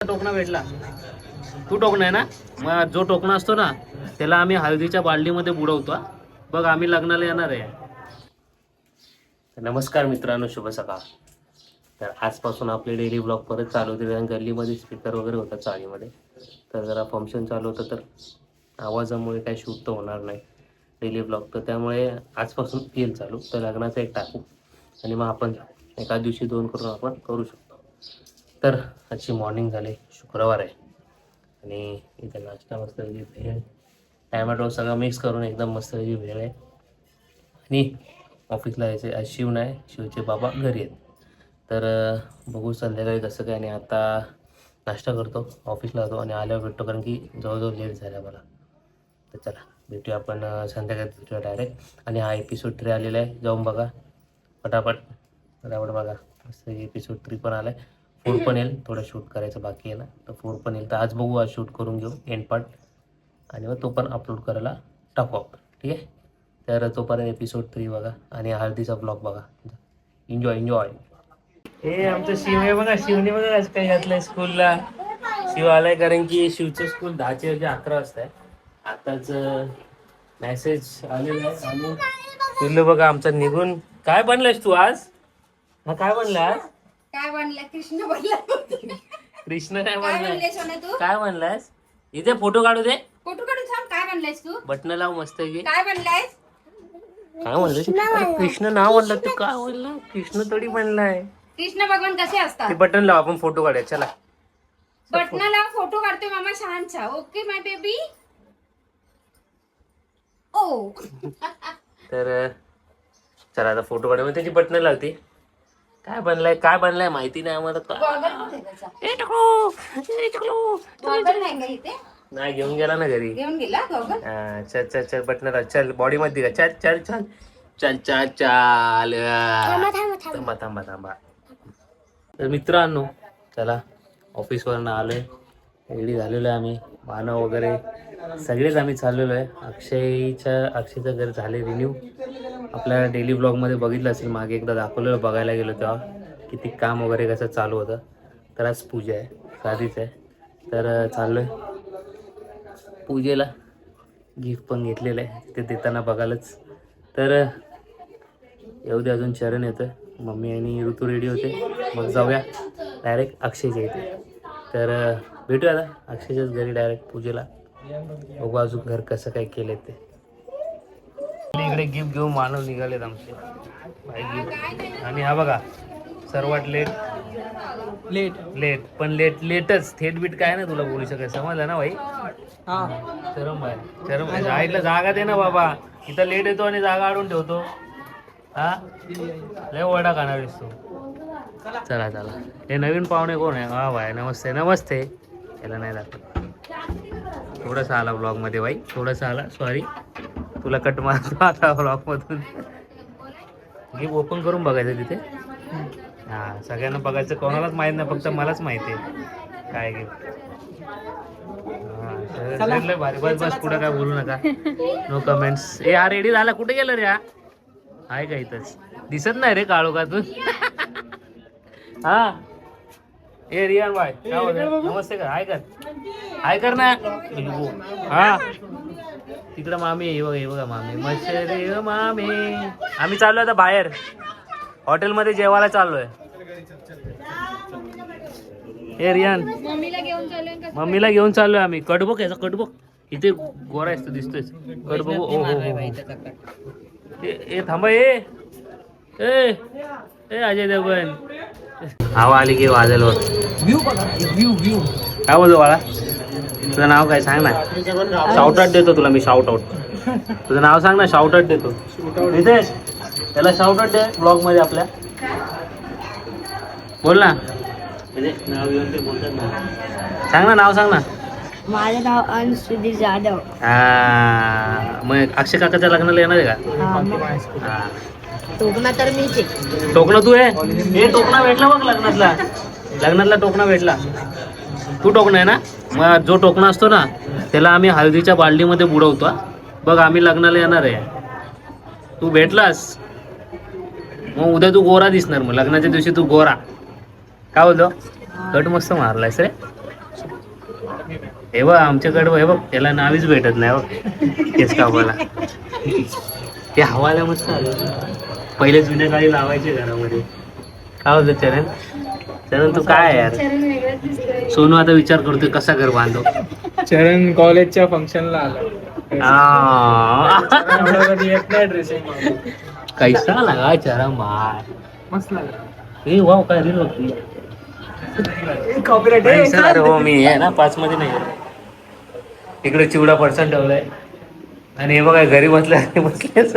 टोकणा भेटला. तू टोकणा आहे ना? मग जो टोकणा असतो ना त्याला आम्ही हळदीच्या बाल्डीमध्ये बुडवतो बघ आम्ही लग्नाला येणार आहे. नमस्कार मित्रांनो शुभ सकाळ. तर आजपासून आपले डेली ब्लॉग परत चालू होते कारण गल्लीमध्ये स्पीकर वगैरे होता चाळीमध्ये तर जरा फंक्शन चालू होतं तर आवाजामुळे काही शूट तर होणार नाही डेली ब्लॉग. तर त्यामुळे आजपासून येईल चालू. तर लग्नाचं एक टाकू. आणि मग आपण एका दिवशी दोन करून आपण करू शकतो. तर आजची मॉर्निंग झाली. शुक्रवार आहे. आणि इथे नाश्ता मस्त भेळ टॅमॅटो सगळं मिक्स करून एकदम मस्त भेळ आहे. आणि ऑफिसला यायचे आज शिव नाही शिवचे बाबा घरी आहेत. तर बघू संध्याकाळी कसं काय आणि आता नाश्ता करतो. ऑफिसला जातो आणि आल्यावर भेटतो कारण की जवळजवळ लेट झाला मला तर चला भेटूया आपण संध्याकाळी भेटूया डायरेक्ट आणि हा एपिसोड थ्री आलेला आहे. जाऊन बघा. पटापट. पटापट बघा. मस्त एपिसोड थ्री पण आला आहे फोर पण येईल थोडं शूट करायचं बाकी आहे ना. तर फोर पण येईल. तर आज बघू आज शूट करून घेऊ एंड पार्ट आणि मग तो पण अपलोड करायला टाकू आपण. ठीक आहे? तर तोपर्यंत एपिसोड थ्री बघा आणि हळदीचा ब्लॉग बघा. एन्जॉय एन्जॉय हे आमचं शिव आहे बघा. शिवने बघा आज काय घातलंय स्कूलला शिव आलाय कारण की शिवचं स्कूल दहाचे म्हणजे अकरा वाजता आहे आताच मेसेज आलेला आहे आणि पिल्लू बघा आमचं निघून. काय बनलायस तू आज? हा काय बनला आज? काय बनलं कृष्ण बनला कृष्ण काय सोना तू? काय बनलायस इथे फोटो काढू दे. फोटो काढून थांब काय बनलायस तू? बटन लाव मस्त की काय बनलायस काय म्हणलं? कृष्ण नाव म्हणलं तू काय म्हणलं कृष्ण तोडी बनलाय कृष्ण भगवान कसे ते असतात बटन लाव आपण फोटो काढूया. चला. बटनाला फोटो काढतोय मामा छानचा ओके माय बेबी ओ तर चला आता फोटो काढूया. मग त्याची बटन लावते. काय बनलाय काय बनलाय माहिती नाही आम्हाला. ए, टकलू, ए, टकलू. गॉगल नाही घेऊन गेला ना घरी. घेऊन गेला हा, चल चल चल बटन चल बॉडी मध्ये का चल चल. चल चल चल. चाल थांबा थांबा थांबा. तर मित्रांनो चला ऑफिसवरनं आलोय. रेडी झालेलो आहे आम्ही. मानव वगैरे. सगळेच आम्ही चाललेलो आहे. अक्षयच्या अक्षयचं घर झाले रिन्यू आपल्या डेली ब्लॉगमध्ये बघितलं असेल मागे एकदा दाखवलेलं बघायला गेलो तेव्हा किती काम वगैरे कसं चालू होतं. तर आज पूजा आहे साधीच आहे. तर चाललो आहे पूजेला गिफ्ट पण घेतलेलं आहे. ते देताना बघालच. तर येऊ दे अजून चरण येतं मम्मी आणि ऋतू रेडी होते. मग जाऊया. डायरेक्ट अक्षयच्या इथे. तर भेटूया आता अक्षयच्याच घरी डायरेक्ट पूजेला. बघू अजून घर कसं काय केलंय ते. इकडे गिफ्ट घेऊन मानव निघालेत आमचे. गिफ्ट आणि हा बघा सर्वात लेट लेट लेट पण लेट लेटच थेट बीट काय ना तुला बोलू शकाय समजलं ना भाई चरम आहे चरम आहे. जागा दे ना बाबा. इथं लेट येतो आणि जागा आडून ठेवतो. हा? लय ओरडा खाणार तू. चला चला. हे नवीन पाहुणे कोण आहे? हा भाई नमस्ते नमस्ते. याला नाही दाखवत थोडंसं आला ब्लॉगमध्ये बाई. थोडंसं आला. सॉरी तुला कट मारतो आता ब्लॉगमधून गिफ्ट ओपन करून बघायचं तिथे. हा सगळ्यांना बघायचं. कोणालाच माहीत नाही फक्त मलाच माहिती आहे. काय गिफ्ट हा भारी. बस बस पुढे काय बोलू नका. नो कमेंट्स ए हा रेडी झाला. कुठे गेलं रे हा? आहे का इथंच? दिसत नाही रे काळू का तू हा. ए रियान बाय? नमस्ते कर हाय कर. हाय कर ना. हा. तिकडं मामी आहे, हे बघा हे बघा मामी. मशरे मामी. आम्ही चाललो आता बाहेर. हॉटेलमध्ये जेवायला चाललोय. ए रियान. मम्मीला घेऊन चालूय का मम्मीला घेऊन चाललोय आम्ही. कडबक याचा कडबक. इथे गोरा असतो दिसतोय कडबक ओ हो हो ए ए, थांबा ए अजय देवगण. हवा आली की वाजेल बघ व्ह्यू बघा व्ह्यू व्ह्यू काय बोलतो बाळा? तुझं नाव काय सांग ना. शाउट आउट देतो तुला मी शाउट आउट तुझं नाव सांग ना शाउट आउट देतो. नितेश त्याला शाउट आउट दे ब्लॉगमध्ये आपल्या. बोल ना. म्हणजे नाव घेऊन ते बोलतात ना सांग ना नाव सांग ना. माझं नाव अंश सुधीर जाधव. हा, मग अक्षय काकाच्या लग्नाला येणार आहे का. टोकणा तर मीच आहे. टोकणा तू आहे? हे टोकणा भेटला बघ लग्नातला. लग्नातला टोकणा भेटला. तू टोकणं आहे ना? मग जो टोकणा असतो ना त्याला आम्ही हळदीच्या बालडीमध्ये बुडवतो हा. बघ आम्ही लग्नाला येणार आहे. तू भेटलास. मग उद्या तू गोरा दिसणार मग लग्नाच्या दिवशी तू गोरा. काय बोलतो कट मस्त मारलायस रे. हे बघ आमच्याकडे हे बघ त्याला नावीच भेटत नाही बघ. केस कापायला ते हवाला मस्त आलं. पहिले जुन्या काळी लावायचे घरामध्ये. काय होतं चरण? चरण तू काय यार? चरण वेगळंच दिसतोय. सोनू आता विचार करतोय कसा घर बांधो? चरण कॉलेजच्या फंक्शनला आला. आ. एवढा कधी येत नाही ड्रेसिंग कैसा लगा चरण मार मस्त लागला ए वाव काय रील बघती कॉपीराइट हो मी आहे ना पाच मध्ये नाही इकडे चिवडा पर्सन ठेवलाय. आणि हे बघा घरी बसल्या बसले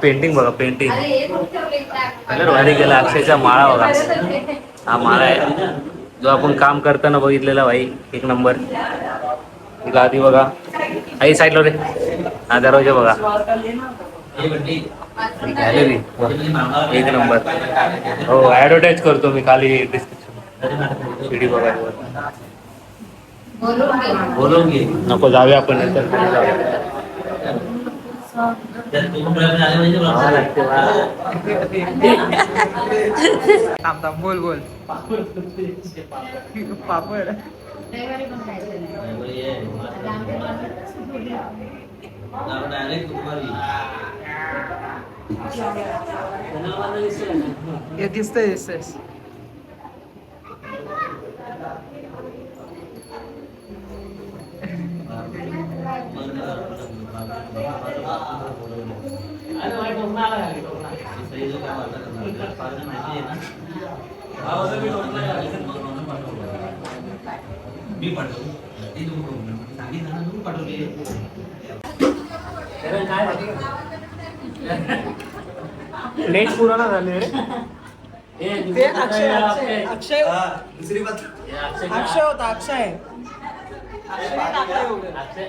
पेंटिंग बघा पेंटिंग हे? कलर भारी केला अक्षयचा माळा बघा. हा माळा आहे. जो आपण काम करताना बघितलेला भाई एक नंबर. गादी बघा. आई साईडला रे. हा दरवाजा बघा. गॅलरी एक नंबर. हो ऍडव्हर्टाईज करतो मी खाली डिस्क्रिप्शन व्हिडिओ बघा. बोलून घे. नको जाऊया आपण नंतर खाली जाऊया. हा, लागते बा. थांब थांब बोल बोल पापड रविवारी पण खायचं नाही. आता आमच्या हे दिसतंय दिसतंय लेट पूर्ण झाले रे ते अक्षय. अक्षय. अक्षय अक्षय होता. अक्षय अक्षय.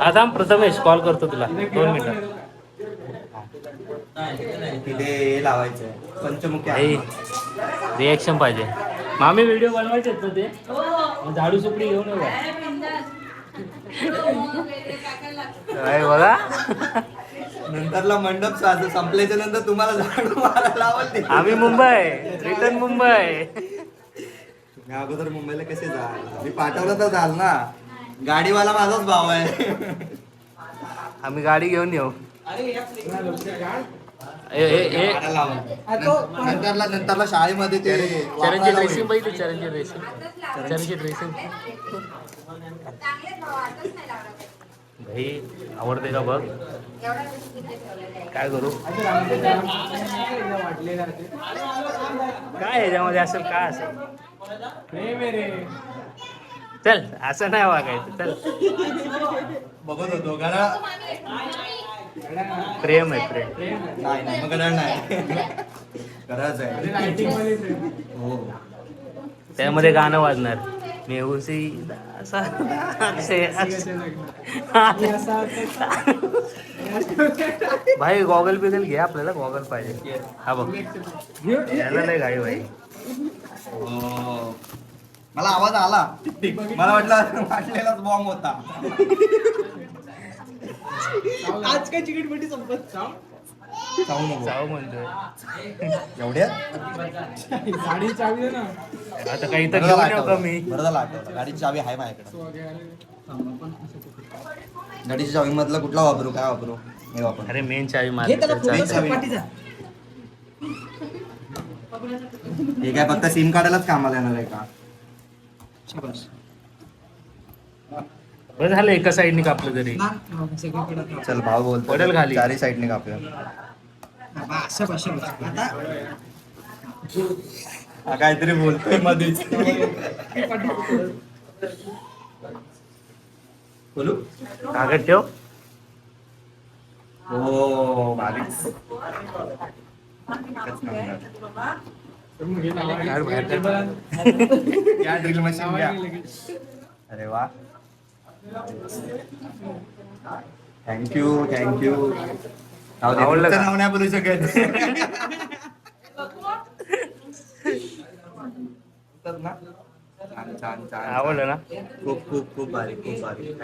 आता प्रथमेश कॉल करतो तुला. दोन मिनिटं. तिथे लावायचंय. पंचमुखी भाई रिएक्शन पाहिजे. मामी व्हिडिओ बनवायचे आहेत ना ते? झाडू सुपडी घेऊन येऊ. का? काय बघा नंतरला मंडप साज- संपल्याच्या नंतर तुम्हाला झाडू मारायला लावल ते आम्ही मुंबई रिटर्न मुंबई. मी अगोदर मुंबईला कसे जाल मी पाठवलं तर जाल ना. गाडीवाला माझाच भाव आहे. आम्ही गाडी घेऊन येऊ. ए, ए, नंतरला नंतरला शाळेमध्ये ते चरणची वापरायला ड्रेसिंग होईल. बघितली चरणची ड्रेसिंग चरणची ड्रेसिंग चांगलेच भाव, आताच नाही लावणार. भाई आवडते का बघ? एवढा दिवस तिथे ठेवलेला आहे. काय करू? काय ह्याच्यामध्ये असेल काय असेल? चल असं नाही वागायचं चल. बघत होतो प्रेम आहे प्रेम. नाही नाही मग नाही. आहे. हो. त्यामध्ये गाणं वाजणार. मेहुसी दासा. अक्षय अक्षय. भाई गॉगल बिगल घे आपल्याला गॉगल पाहिजे. हा बघ. याला नाही गाडी भाई हो. मला आवाज आला. मला वाटलं वाटलेलाच बॉम्ब होता. आज काय चिकट पेटी संपत? चाव. जाऊ नको. जाऊ म्हणतोय. एवढ्यात गाडी चावी दे ना. आता काही तर बरं घेऊन झालं येऊ का आठवलं. मी? बरं झालं आठवलं. गाडीची चावी आहे माझ्याकडे. गाडीच्या चावी मधला कुठला वापरू? काय वापरू? हे वापरू. अरे मेन चावी मारली तर. पाठीचा. हे काय फक्त सिम काढायलाच कामाला येणार आहे का. बरं झालं एका साईडने कापलं तरी. चल भाव बोल पडेल खाली. चारी साईडने कापूया. हा काहीतरी बोलतोय मध्येच बोलू? कागद ठेव. हो बावीस या ड्रिल मशीन घ्या. अरे वा. थँक्यू थँक्यू आवडलं? नाव नाही बोलू शकत. ना आवडलं ना? खूप खूप खूप भारी खूप भारी. खूप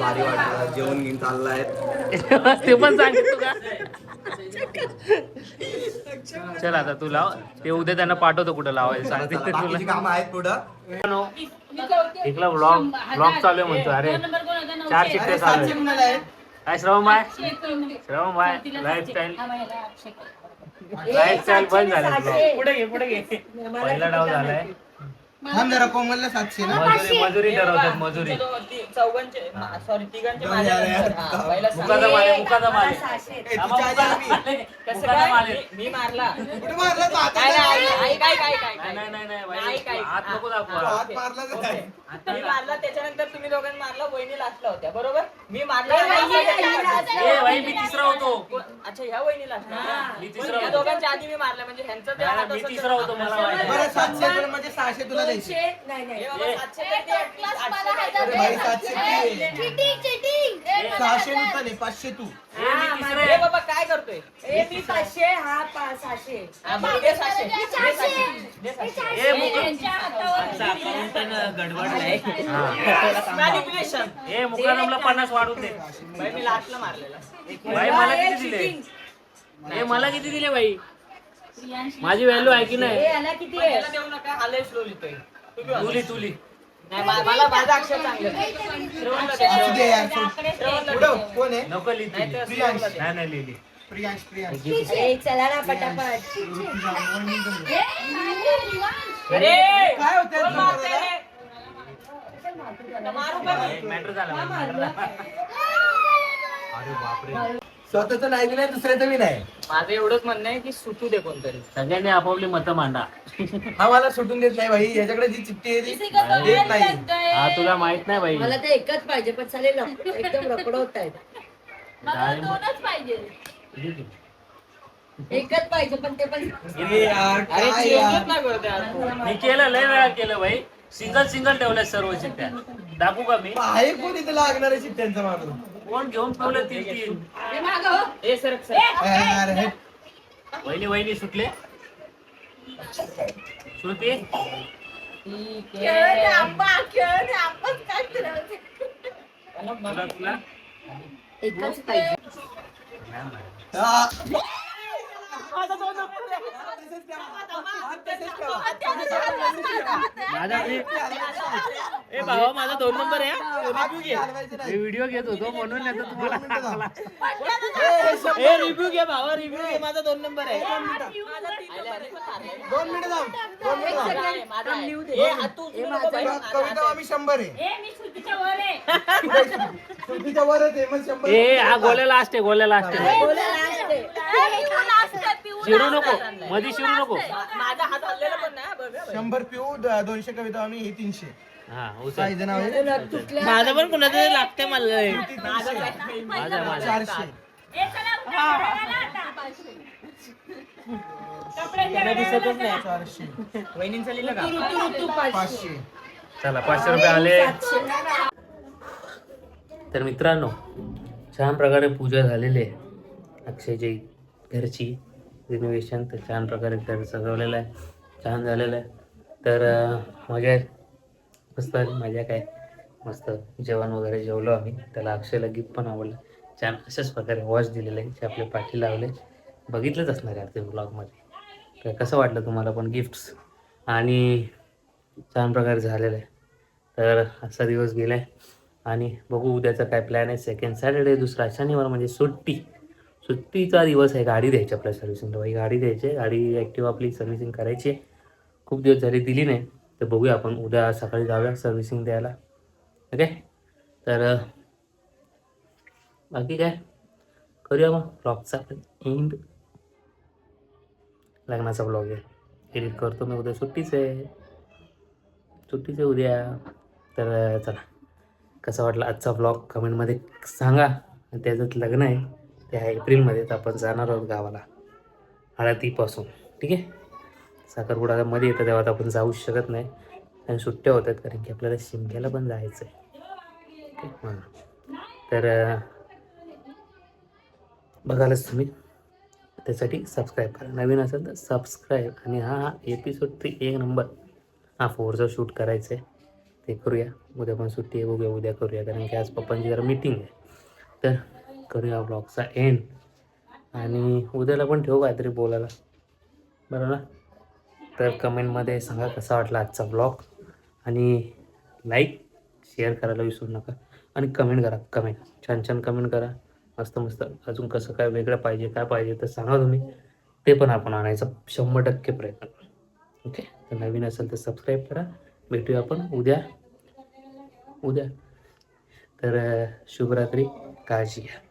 भारी वाटलं. जेवण घेऊन चाललाय. ते पण सांगितलं चल आता तू लाव. ते उद्या त्यांना पाठवतो कुठं लावायचं. सांगते तुला कामं आहेत पुढं. इकला ब्लॉग ब्लॉग चालू आहे म्हणतो. अरे चार शिट्टे चालू आहे काय श्रवण बाय श्रवण बाय लाईफस्टाईल लाईफस्टाईल बंद झालं ब्लॉग पुढे घे पुढे घे पहिला डाव झालाय. थांब जरा कोमलला सातशे ना? मजुरी मजुरी ठरवतात मजुरी. चौघांचे सॉरी तिघांचे माझ्या नंतर. हा, पहिला मुकाचा माले मुकाचा माले ए, आम्हा तुझ्या मुकाचा आधी माले. कसं मुकाचा काय? माले मी- मी मारला. कुठे मारला? तू आता काय नाही आई काय काय काय नाही नाही नाही नाही नाही, बाई, काय? हात नको दाखवा. हात मारला तर काय? मी मारला त्याच्यानंतर तुम्ही दोघांनी मारला वहिनी लास्टला होत्या बरोबर? मी मारला ए भाई मी तिसरा होतो. अच्छा ह्या वहिनी लास्टला मी तिसरा या होतो. दोघांच्या आधी मी मारला म्हणजे ह्यांचं ते नाही, हात मी असं- तिसरा होतो मला माहिती बरं आहे. सातशे तर म्हणजे सहाशे तुला भाई सातशे सहाशे नुसतं नाही पाचशे तू. हे. बाबा काय करतोय? मी पाचशे हा सहाशे. हा, दे. दे. दे हा. मुकादमला पन्नास वाढून दे. बाई, मी लास्टला मारलेला. भाई मला किती दिले? ए मला किती दिले भाई माझी व्हॅल्यू आहे की नाही याला किती आहे त्याला देऊ नका हा लय स्लो लिहितोय तुम्ही वाचा. तुली तुली नाही मा- मला माझा अक्षर चांगलं आहे. श्रवणला दे, असू दे यार श्रवणला दे. पुढं कोण आहे नको लिही नाही तुली. तर श्रवणला दे. नाही नाही लिहिली प्रियांश प्रियांश ए, चला ना पटापट अरे काय होतंय कोण तुला मारतंय दादा? रे? आता मारू का मी? मॅटर झाला. अरे बापरे स्वतःच नाही नाही दुसऱ्याचं बी नाही. माझं एवढंच म्हणणं आहे की सुटू दे कोणतरी. सगळ्यांनी आपापली मतं मांडा. हा मला सुटून देत नाही भाई याच्याकडे जी चिठ्ठी आहे ती देत नाही. हा तुला माहीत नाही भाई. मला तर एकच पाहिजे पण चालेल लप- एकदम रकडं होत आहेत एकच पाहिजे पण ते पण अरे यार अरे काय चिवत यार? नाही करत यार तू. मी केलं लय वेळा केलं भाई. सिंगल सिंगल ठेवल्या सर्व चिठ्ठ्या. दाखवू का मी? आहे कोण इथे लागणार आहे चिठ्ठ्यांचा माणूस कोण घेऊन ठेवलं तीन तीन ए सरक सर हे वहिनी वहिनी सुटले? श्रुती? तुला तुला? एकच पाहिजे. हा. माझा ए भावा माझा दोन नंबर आहे रिव्ह्यू घे. चालवायचं नाही. मी व्हिडिओ घेत होतो म्हणून नाही तर दोन तुम्हाला मिनिटं थांब. ए रिव्ह्यू घे भावा रिव्ह्यू घे. माझा दोन नंबर आहे. दोन मिनिटं. थांब. दोन मिनिटं थांब. माझा आहे. ए, तू उचलू नको बाई. क- कविता आम्ही शंभर आहे. श्रुतीच्या वरच आहे. मग शंभर ए हा गोल्या लास्ट आहे गोल्या लास्ट आहे. शिरू नको मधी शिरू नको. माझा हात हल्लेला पण नाही बघ बाई. शंभर पिऊ द- दोनशे कविता आम्ही हे तीनशे. हा उचल. काय जण आहे? माझा पण कोणाचं लागते मला. माझा माझा माझा चारशे. दिसतच नाही. चारशे. वहिनींचा लिहिलं का? पाचशे. चला पाचशे रुपये आले. तर मित्रांनो छान प्रकारे पूजा झालेली आहे. अक्षयची घरची. रिनोव्हेशन तर छान प्रकारे घर सजवलेलं आहे. छान झालेलं आहे. तर मजा आहे. मस्त मजा काय? मस्त जेवण वगैरे जेवलो आम्ही. त्याला अक्षयला गिफ्ट पण आवडलं. छान अशाच प्रकारे वॉच दिलेलं आहे. जे आपले पाठी लावले. बघितलंच असणार आहे ते ब्लॉगमध्ये तर कसं वाटलं तुम्हाला पण गिफ्ट्स आणि छान प्रकारे झालेलं आहे. तर असा दिवस गेला आहे आणि बघू उद्याचा काय प्लॅन आहे. सेकंड सॅटर्डे दुसरा शनिवार म्हणजे सुट्टी. सुट्टीचा दिवस आहे गाडी द्यायची आपल्या सर्व्हिसिंगला भाई गाडी द्यायची आहे गाडी ॲक्टिव्ह आपली सर्व्हिसिंग करायची आहे. खूप दिवस झाले दिली नाही तर बघूया आपण उद्या सकाळी जाऊया सर्व्हिसिंग द्यायला. ओके तर बाकी काय? करूया मग ब्लॉगचा एंड लग्नाचा ब्लॉग आहे. एडिट करतो मी उद्या. सुट्टीच आहे. सुट्टीच आहे उद्या. तर चला. कसा वाटला आजचा ब्लॉग कमेंटमध्ये सांगा. आणि त्याच्यात लग्न आहे. त्या एप्रिलमध्ये तर आपण जाणार आहोत गावाला हळदीपासून. ठीक आहे? साखरपुडा मध्ये येतं तेव्हा तर आपण जाऊ शकत नाही. आणि सुट्ट्या होतात कारण की आपल्याला शिमग्याला पण जायचं आहे? हां. तर बघालच तुम्ही. त्यासाठी सबस्क्राईब करा. नवीन असेल तर सबस्क्राईब आणि हा हा एपिसोड ते एक नंबर हा फोरचा शूट करायचं आहे ते करूया. उद्या पण सुट्टी आहे बघूया उद्या करूया. कारण की आज पप्पांची जरा मीटिंग आहे. तर करूया ब्लॉगचा एंड आणि उद्याला पण ठेवू काहीतरी बोलायला. बरं ना तर कमेंटमध्ये सांगा कसा वाटला आजचा ब्लॉग आणि लाईक शेअर करायला विसरू नका. आणि कमेंट करा कमेंट छान छान कमेंट करा. मस्त मस्त. अजून कसं काय वेगळं पाहिजे काय पाहिजे तर सांगा तुम्ही. ते पण आपण आणायचा शंभर टक्के प्रयत्न करू. ओके तर नवीन असेल तर सबस्क्राईब करा. भेटूया आपण उद्या. उद्या. तर शुभरात्री. काळजी घ्या.